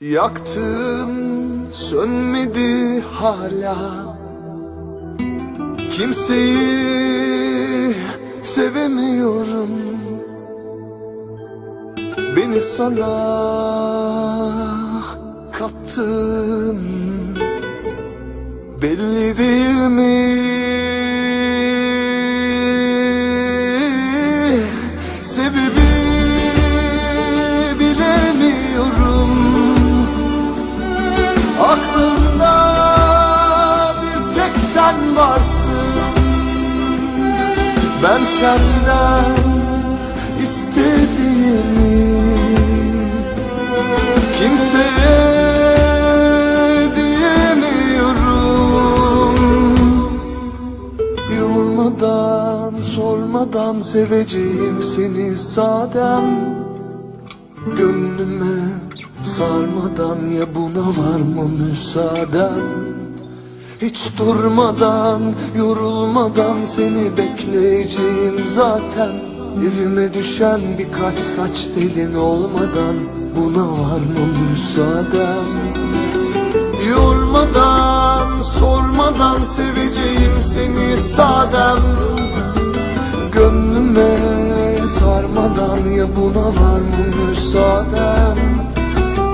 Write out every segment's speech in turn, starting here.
Yaktın sönmedi hala. Kimseyi sevemiyorum. Beni sana kattın Belli değil mi? Ben senden istediğimi Kimseye diyemiyorum. Yormadan sormadan seveceğim seni sadem. Gönlüme sarmadan ya buna var mı müsaaden Hiç durmadan yorulmadan seni bekleyeceğim zaten. Evime düşen birkaç saç telin olmadan buna var mı müsaaden? Yormadan sormadan seveceğim seni sadem. Gönlüme sarmadan ya buna var mı müsaaden?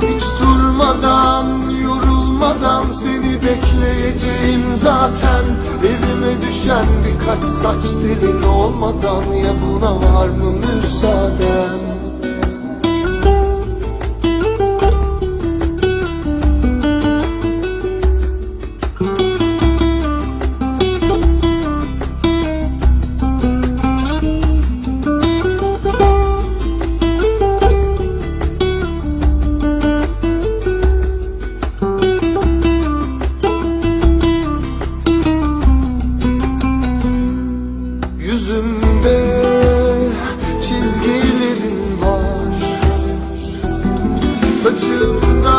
Hiç durmadan yorulmadan seni bekleyeceğim zaten Evime düşen birkaç saç telin olmadan ya buna var mı müsaaden Yüzümde çizgilerin var. Saçımda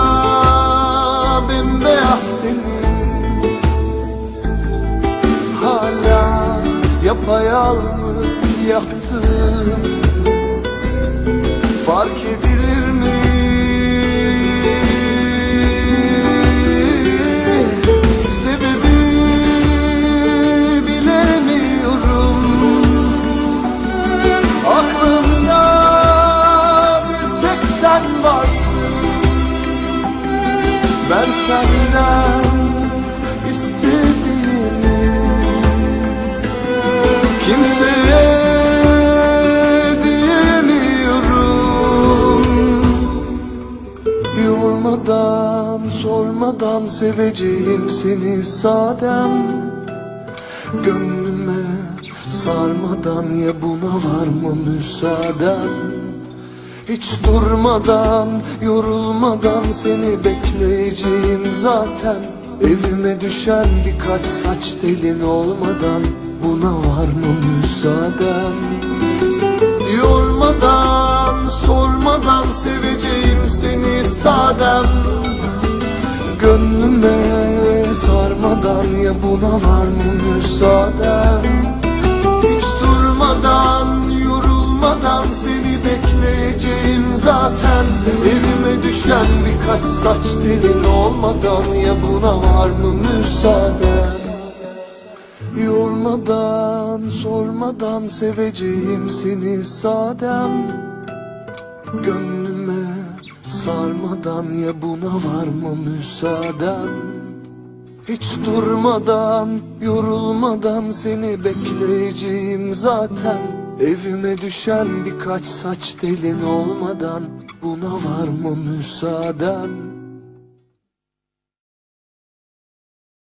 bembeyaz tenin Hala yapayalnız yattın Ben senden istediğimi Kimseye diyemiyorum. Yormadan sormadan seveceğim seni sadem. Gönlüme sarmadan ya buna var mı müsaaden Hiç durmadan yorulmadan seni bekleyeceğim zaten. Evime düşen birkaç saç telin olmadan buna var mı müsaaden? Yormadan sormadan seveceğim seni sadem. Gönlüme sarmadan ya buna var mı müsaaden düşen birkaç saç telin olmadan ya buna var mı müsaaden Yormadan sormadan seveceğim seni sadem. Gönlüme sarmadan ya buna var mı müsaaden Hiç durmadan yorulmadan seni bekleyeceğim zaten. Evime düşen birkaç saç telin olmadan buna var mı müsaaden